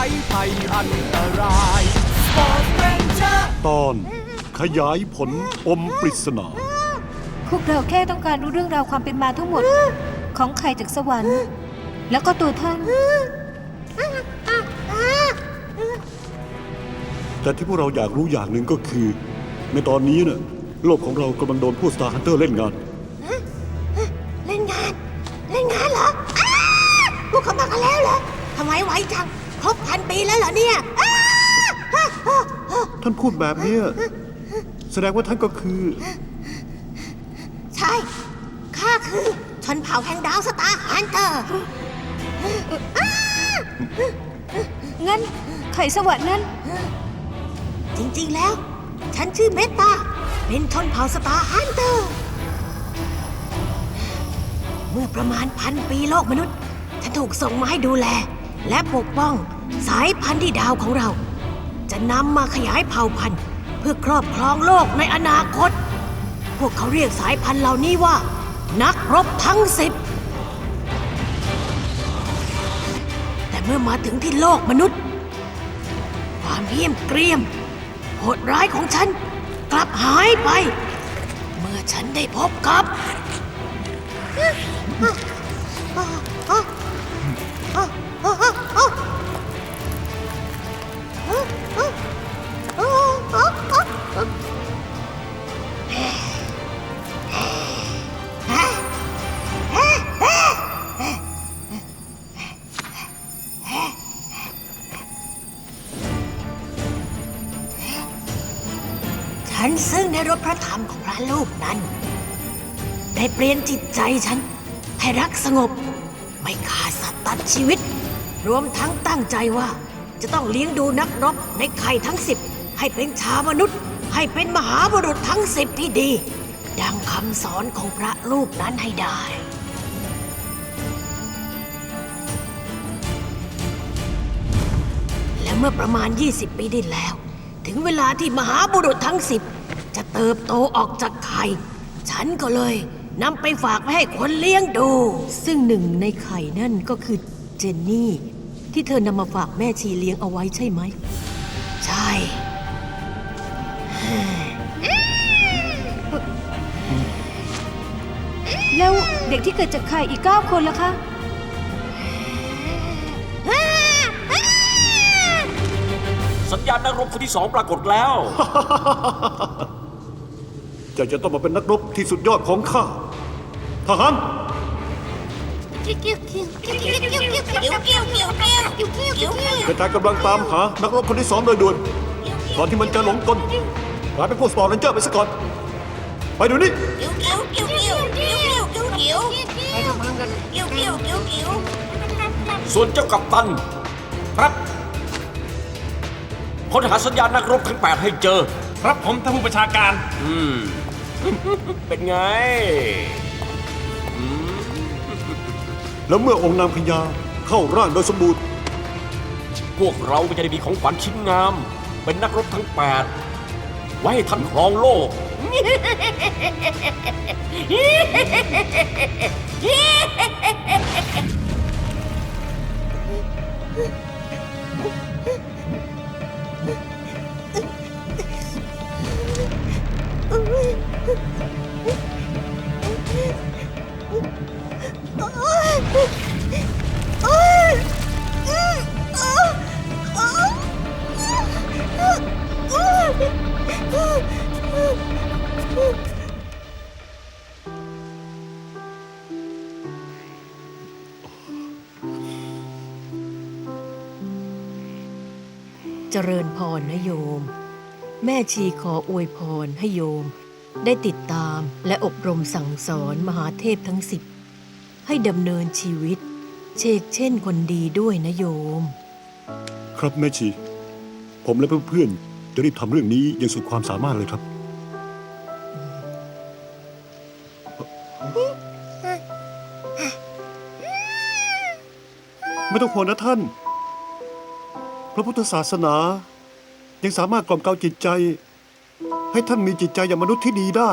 หวันไหวภัยอันตราย Sport Ranger ตอนขยายผลปมปริศนา พวกเราแค่ต้องการรู้เรื่องราวความเป็นมาทั้งหมด ของไข่จากสวรรค์ แล้วก็ตัวท่าน แต่ที่พวกเราอยากรู้อย่างหนึ่งก็คือ ในตอนนี้เนี่ยโลกของเรากำลังโดนพวกสตาร์ฮันเตอร์เล่นงาน เล่นงาน เล่นงานเหรออ้าพวกเขามากันแล้วเหรอทำไมไวจังครบ พันปีแล้วเหรอเนี่ยอ้าอ้าอ้าอ้าท่านพูดแบบเนี้ยแสดงว่าท่านก็คือ ใช่ ข้าคือชนเผ่าแห่งดาวสตาร์ฮันเตอร์งั้นไข่สวรรค์นั้น จริงๆแล้ว ฉันชื่อเมตตา เป็นชนเผ่าสตาร์ฮันเตอร์ เมื่อประมาณพันปีโลกมนุษย์ ฉันถูกส่งมาให้ดูแล และปกป้อง สายพันธุ์ที่ดาวของเรา จะนำมาขยายเผ่าพันธุ์เพื่อครอบครองโลกในอนาคต พวกเขาเรียกสายพันธุ์เหล่านี้ว่า นักรบทั้งสิบแต่เมื่อมาถึงที่โลกมนุษย์ ความเหี้ยมเกรียม โหดร้ายของฉันกลับหายไป เมื่อฉันได้พบกับ รูปนั้น ได้เปลี่ยนจิตใจฉัน ให้รักสงบ ไม่ฆ่าสัตว์ตัดชีวิต รวมทั้งตั้งใจว่า จะต้องเลี้ยงดูนักรบในไข่ทั้งสิบให้เป็นชาวมนุษย์ ให้เป็นมหาบุรุษทั้งสิบที่ดี ดังคำสอนของพระรูปนั้นให้ได้และเมื่อประมาณ 20 ปีที่แล้ว ถึงเวลาที่มหาบุรุษทั้งสิบ เติบโตออกจากไข่ ฉันก็เลยนำไปฝากไว้ให้คนเลี้ยงดู ซึ่งหนึ่งในไข่นั่นก็คือเจนนี่ ที่เธอนำมาฝากแม่ชีเลี้ยงเอาไว้ใช่ไหม ใช่ แล้วเด็กที่เกิดจากไข่อีก 9 คนล่ะคะ สัญญาณนักรบคนที่สองปรากฏแล้ว จะจะต้องมาเป็นนักรบที่สุดยอดของข้าทหารกระจายกำลังตามหานักรบคนที่สองโดยด่วนก่อนที่มันจะหลงกลกลายเป็นพวกสปอร์ตเรนเจอร์ไปซะก่อน ไปเดี๋ยวนี้ส่วนเจ้ากัปตัน ครับค้นหาสัญญาณนักรบทั้งแปดให้เจอ ครับผมท่านผู้ประชาการ อืม เป็นไง แล้วเมื่อองค์นางพญาเข้าร่างโดยสมบูรณ์พวกเราก็จะได้มีของขวัญชิ้นงาม เป็นนักรบทั้งแปดไว้ให้ท่านครองโลก เจริญพรนะโยม แม่ชีขออวยพรให้โยม ได้ติดตามและอบรมสั่งสอนมหาเทพทั้งสิบให้ดำเนินชีวิต เชกเช่นคนดีด้วยนะโยม ครับแม่ชี ผมและเพื่อนๆจะรีบทำเรื่องนี้อย่างสุดความสามารถเลยครับ ไม่ต้องห่วงนะท่าน ระพุทธศาสนา ยังสามารถกล่อมเกลาจิตใจ ให้ท่านมีจิตใจอย่างมนุษย์ที่ดีได้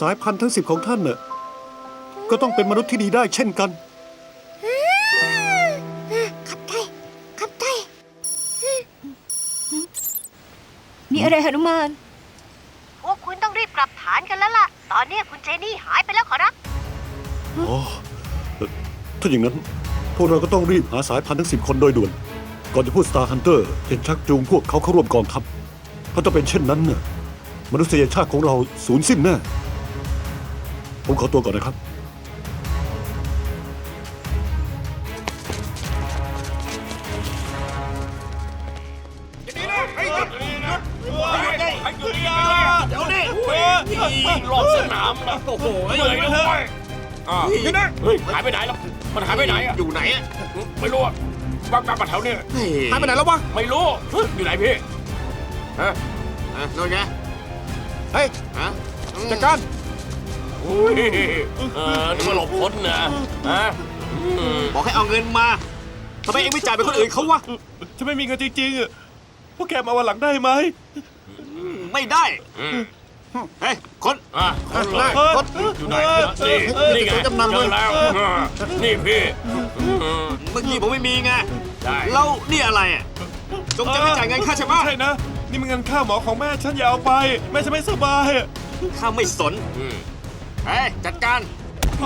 สายพันธุ์ทั้งสิบของท่านน่ะก็ต้องเป็นมนุษย์ที่ดีได้เช่นกัน ขับได้ขับได้มีอะไรหนุมาน พวกคุณต้องรีบกลับฐานกันแล้วล่ะ ตอนนี้คุณเจนี่หายไปแล้วขอรับ อ๋อเอ่อถ้าอย่างนั้น พวกเราก็ต้องรีบหาสายพันธุ์ทั้งสิบคนโดยด่วน ก่อนจะพูดสตาร์ฮันเตอร์จะชักจูงพวกเขาเข้าร่วมกองทัพเพราะถ้าเป็นเช่นนั้นน่ะมนุษยชาติของเราสูญสิ้นแน่ ผมขอตัวก่อนนะครับ เดี๋ยวนี้รอบสนามนะโอ้โหเหนื่อยนะเว้ยอ่าเฮ้ยหายไปไหนล้วมันหายไปไหนอะอยู่ไหนอะไม่รู้อะ บ้างๆมาแถวนี้หายไปไหนแล้ววะไม่รู้อยู่ไหนพี่ฮะอะโน่นไงเฮ้ยฮะจัดการอุ้ยเออนี่มาหลบพ้นนะฮะอืมบอกให้เอาเงินมาทำไมเองไม่จ่ายเป็นคนอื่นเขาวะฉันไม่มีเงินจริงๆอะพวกแกมาวันหลังได้ไหมไม่ได้ อืม เฮ้ยคนอะคนเลยเฮ้ยอยู่ไหนนี่นี่ไงจำนำเจเลอยแล้วอ่านี่พี่อืมเมื่อกี้ผมไม่มีไงได้แล้วนี่อะไรอะจงใจไม่จ่ายเงินค่าใช่ปะใช่นะ นี่มันเงินค่าหมอของแม่ฉันอย่าเอาไป แม่ฉันไม่สบายอะข้าไม่สนอืมเฮ้ยจัดการ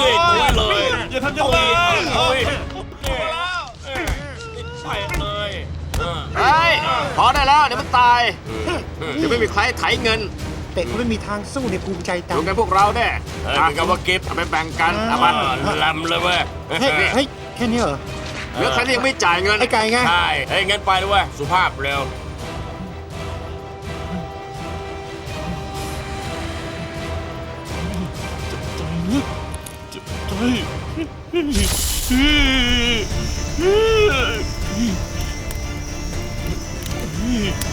นี่ตัวเลยอย่าทำฉันโอ้เลยยโอ้ยนี่ไปเลยเออเฮ้ยพอได้แล้วเดี๋ยวมันตายเดี๋ยวไม่มีใครไถเงิน เด็กไม่มีทางสู้ในภูมิใจตาดูมกันพวกเราแน่เฮ้ยเป็นกับว่ากิฟต์เอาไปแบ่งกันเอามามาลำเลยเว้ยเฮ้ยเฮ้ยแค่นี้เหรอ เหลือใครที่ยังไม่จ่ายเงิน ไอ้ไก่ไง ใช่เฮ้ยงั้นไปเลยเว้ยสุภาพเร็วเ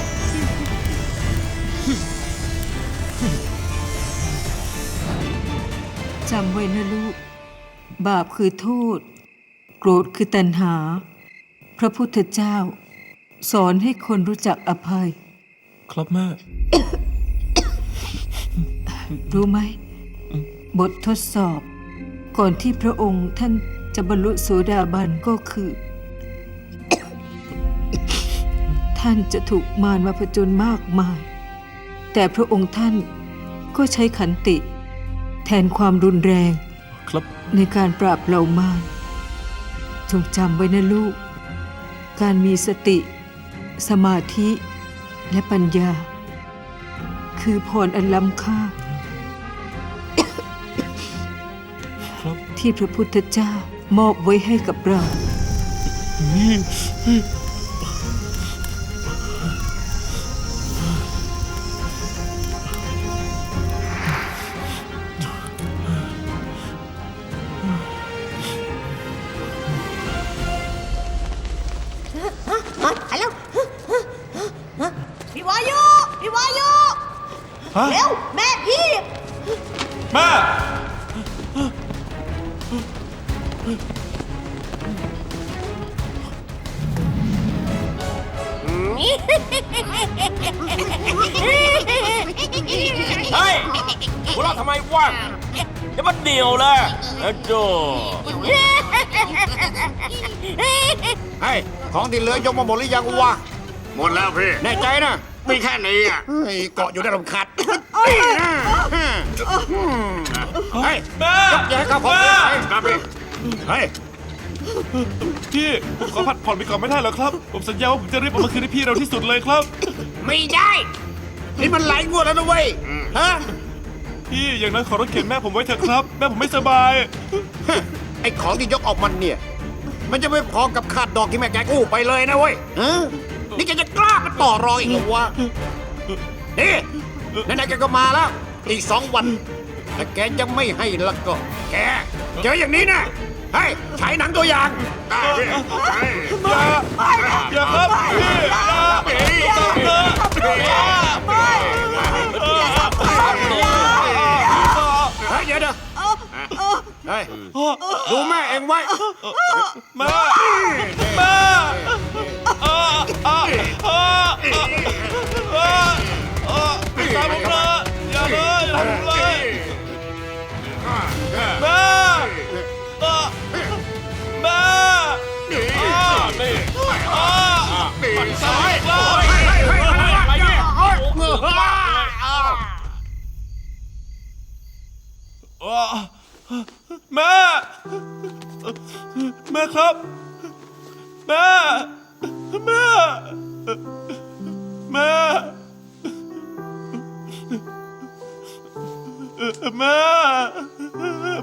จำไว้นะลูก บาปคือโทษ โกรธคือตัณหา พระพุทธเจ้า สอนให้คนรู้จักอภัย ครับแม่ รู้ไหม บททดสอบ ก่อนที่พระองค์ท่านจะบรรลุโสดาบันก็คือ ท่านจะถูกมารมาผจญมากมาย แต่พระองค์ท่านก็ใช้ขันติ แทนความรุนแรง ครับ ในการปราบเหล่ามารจงจำไว้นะลูก การมีสติ สมาธิและปัญญา คือพรอันล้ำค่าที่พระพุทธเจ้ามอบไว้ให้กับเรา ฮัลโหลพี่วายุพี่วายุฮะเร็วแม่พี่แม่เฮ้ยหัวเราะทำไมวะเดี๋ยวมันเดียวเลยเอ้โจเฮ้ย ของที่เหลือยกมาหมดหรือยังวะหมดแล้วพี่แน่ใจนะมีแค่นี้อะเฮ้ยเกาะอยู่ได้ลำคัดเฮ้ยแม่อย่าให้เขาของแม่ไปครับพี่เฮ้ยพี่ผมขอผัดผ่อนไปก่อนไม่ได้เหรอครับ ผมสัญญาว่าผมจะรีบเอามาคืนให้พี่เร็วที่สุดเลยครับ ไม่ได้ นี่มันหลายงวดแล้วนะเว้ยฮะพี่อย่างนั้นขอรถเข็นแม่ผมไว้เถอะครับ แม่ผมไม่สบายไอ้ของที่ยกออกมันเนี่ย มันจะไม่พอกับขาดดอกที่แม่แกกู้ไปเลยนะเว้ยฮะนี่แกจะกล้ามาต่อรองอีกเหรอวะนี่ไหนๆแกก็มาแล้ว อีกสองวันถ้าแกจะไม่ให้แล้วก็ แกเจออย่างนี้นะเฮ้ยฉายหนังตัวอย่างอย่าครับพี่อย่าเเฮ้ยดูแม่เองไว้แม่แม่อ่าอ่าอ่าอ่าอ่าตามผมเลยอย่าเลยอย่าทำผมเลยแม่อ่าแม่อ่านี่อ่ามันซ้ายเลยไปเนี่ยอ่า แม่ แม่ครับ แม่ แม่ แม่ แม่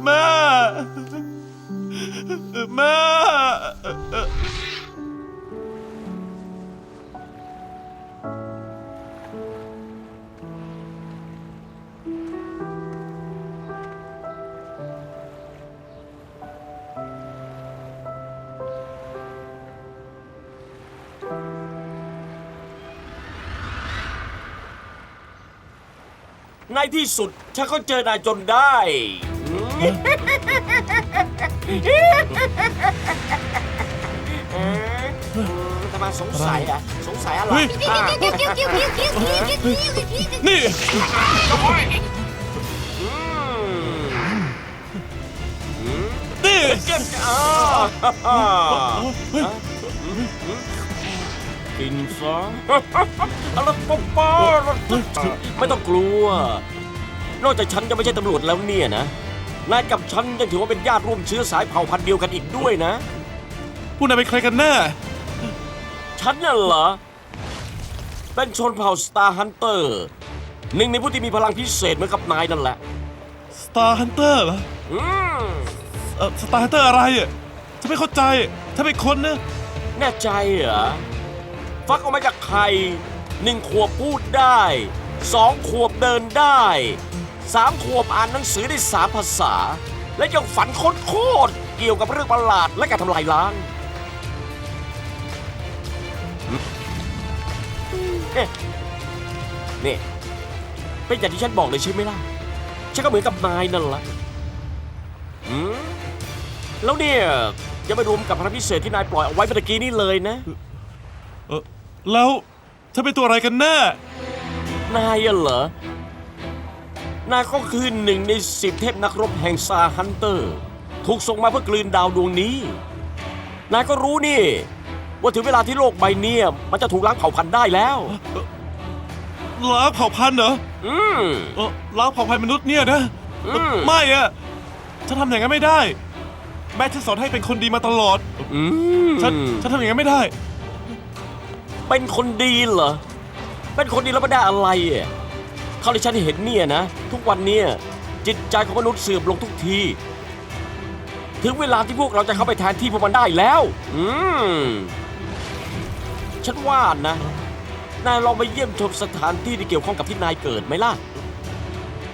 แม่ แม่ ในที่สุดฉันก็เจอนายจนได้เอ๊ะทำไมสงสัยอะสงสัยอะไรเฮ้ยอะนี่อืมนี่เจ็บอ่า กินซะ อะไรป๊อปป้าไม่ต้องกลัว นอกจากฉันจะไม่ใช่ตำรวจแล้วเนี่ยนะ นายกับฉันยังถือว่าเป็นญาติร่วมเชื้อสายเผ่าพันธุ์เดียวกันอีกด้วยนะ ผู้นายเป็นใครกันแน่ ฉันน่ะเหรอ เป็นชนเผ่าสตาร์ฮันเตอร์ หนึ่งในผู้ที่มีพลังพิเศษเหมือนกับนายนั่นแหละ Star Hunter เหรออืมเออ Star Hunter อะไรอะฉันไม่เข้าใจ ถ้าเป็นคนนะ แน่ใจเหรอ ฟักออกมาจากไข่หนึ่งขวบพูดได้สองขวบเดินได้สามขวบอ่านหนังสือได้สามภาษา และยังฝันโคตรเกี่ยวกับเรื่องประหลาดและการทำลายล้างเนี่เป็นอย่างที่ฉันบอกเลยใช่ไหมล่ะ ฉันก็เหมือนกับนายนั่นแหละแล้วเนี่ยยังไม่รวมกับพลังพิเศษที่นายปล่อยเอาไว้เมื่อกี้นี่เลยนะ เออ แล้วถ้าเป็นตัวอะไรกันแน่ นายอะเหรอ นายก็คือหนึ่งในสิบเทพนักรบแห่งซาฮันเตอร์ ถูกส่งมาเพื่อกลืนดาวดวงนี้ นายก็รู้นี่ ว่าถึงเวลาที่โลกใบเนี้ยมันจะถูกล้างเผ่าพันธุ์ได้แล้ว ล้างเผ่าพันธุ์เหรออืม เออล้างเผ่าพันธุ์มนุษย์เนี่ยนะอืม ไม่อะฉันทำอย่างนั้นไม่ได้ แม่ฉันสอนให้เป็นคนดีมาตลอด อืมฉันฉันทำอย่างนั้นไม่ได้ เป็นคนดีเหรอ เป็นคนดีแล้วไม่ได้อะไรอะเท่าที่ฉันเห็นเนี่ยนะ ทุกวันเนี่ยจิตใจของมนุษย์เสื่อมลงทุกที ถึงเวลาที่พวกเราจะเข้าไปแทนที่พวกมันได้แล้ว อืม ฉันว่านะ นายลองไปเยี่ยมชมสถานที่ที่เกี่ยวข้องกับที่นายเกิดไหมล่ะ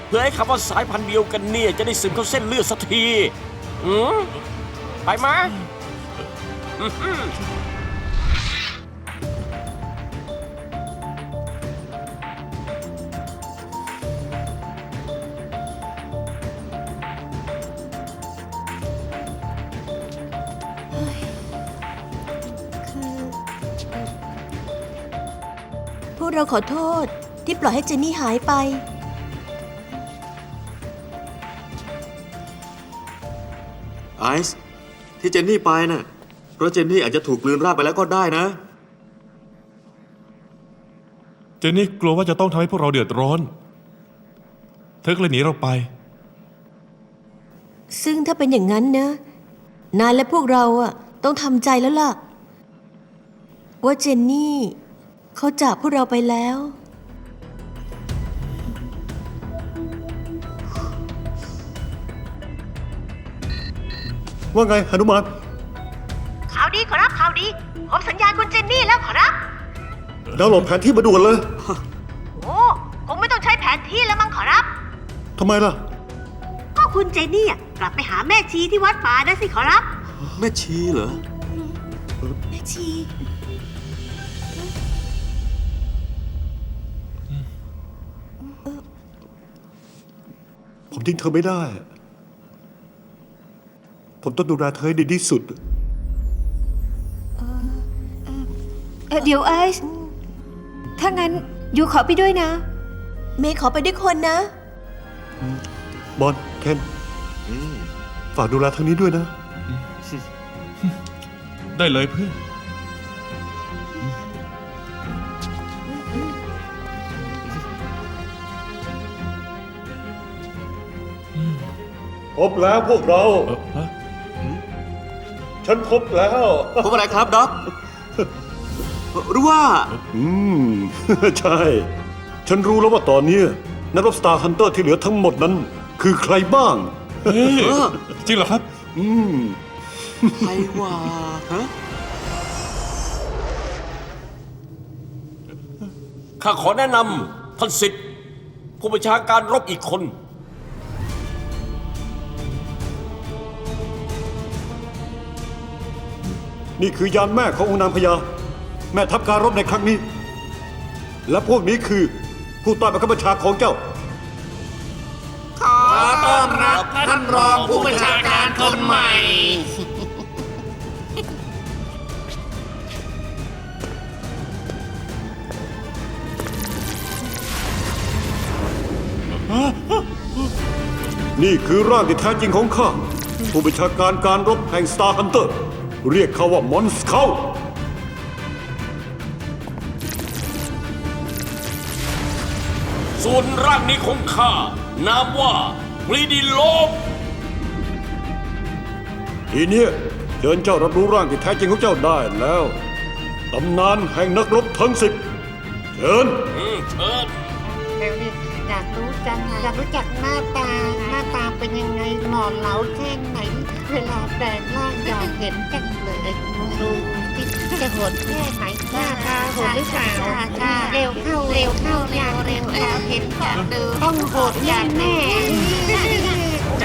เพื่อให้คำว่าสายพันธุ์เดียวกันเนี่ยจะได้ซึมเข้าเส้นเลือดสักที อืม ไปมอื้อหื เราขอโทษที่ปล่อยให้เจนนี่หายไป ไอซ์ที่เจนนี่ไปน่ะเพราะเจนนี่อาจจะถูกกลืนร่างไปแล้วก็ได้นะ เจนนี่กลัวว่าจะต้องทำให้พวกเราเดือดร้อน เธอก็เลยหนีเราไป ซึ่งถ้าเป็นอย่างนั้นนะ นายและพวกเราอะต้องทำใจแล้วล่ะ ว่าเจนนี่ เขาจากพวกเราไปแล้ว ว่าไงหนุมานข่าวดีขอรับข่าวดีพบสัญญาณคุณเจนนี่แล้วขอรับ ดาวน์โหลดแผนที่มาด่วนเลยโอ้คงไม่ต้องใช้แผนที่แล้วมั้งขอรับ ทำไมล่ะ ก็คุณเจนี่อะกลับไปหาแม่ชีที่วัดป่านะสิขอรับ แม่ชีเหรอ แม่ชี ผมทิ้งเธอไม่ได้ ผมต้องดูแลเธอให้ดีที่สุด เอ่อเดี๋ยวไอซ์ ถ้างั้นยูขอไปด้วยนะ เมย์ขอไปด้วยคนนะ บอลเคนฝากดูแลทางนี้ด้วยนะ ได้เลยเพื่อน บแล้วพวกเรา เออฮะฉันพบแล้ว พบอะไรครับด็อกหรือว่าอืม ใช่ ฉันรู้แล้วว่าตอนเนี้ยนักรบสตาร์ฮันเตอร์ที่เหลือทั้งหมดนั้น คือใครบ้าง เฮ้ยเออจริงเหรอครับ อืม ใครว่าฮะข้าขอแนะนำท่านสิทธิ์ผู้บัญชาการรบอีกคน นี่คือยานแม่ขององค์นางพญาแม่ทัพการรบในครั้งนี้ และพวกนี้คือผู้ใต้บังคับบัญชาของเจ้า ขอต้อนรับท่านรองผู้บัญชาการคนใหม่ นี่คือร่างที่แท้จริงของข้า ผู้บัญชาการการรบแห่งสตาร์ฮันเตอร์ เรียกเขาว่ามอนสเข้าส่วนร่างนี้ของข้านามว่าปรีดีโลบทีเนี้ยเชิญเจ้ารับรู้ร่างที่แท้จริงของเจ้าได้แล้วตำนานแห่งนักรบทั้งสิบเชิญอืมเชิญเร็วนี่อยากรู้จังอยากรู้จักหน้าตา หน้าตาเป็นยังไงหล่อเหลาแค่ไหน เวลาแปลงร่างอยากเห็นจังเลยดูที่จะหดแค่ไหนหน้าตาหดหรือเปล่าเร็วเข้าเร็วเข้าอยากเร็วอยากเห็นอยากดูต้องหดแน่างแน่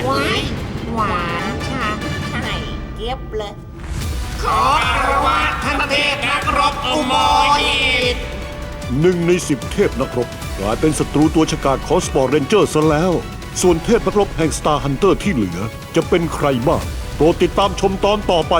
หวานหวานค่ะใช่เก็บเลยขอคารวะท่านเทพนักรบอุโมหิตหนึ่งในสิบเทพนักรบกลายเป็นศัตรูตัวฉกาจของสปอร์เรนเจอร์ซะแล้ว ส่วนเทพนักรบแห่งสตาร์ฮันเตอร์ที่เหลือจะเป็นใครบ้าง โปรดติดตามชมตอนต่อไป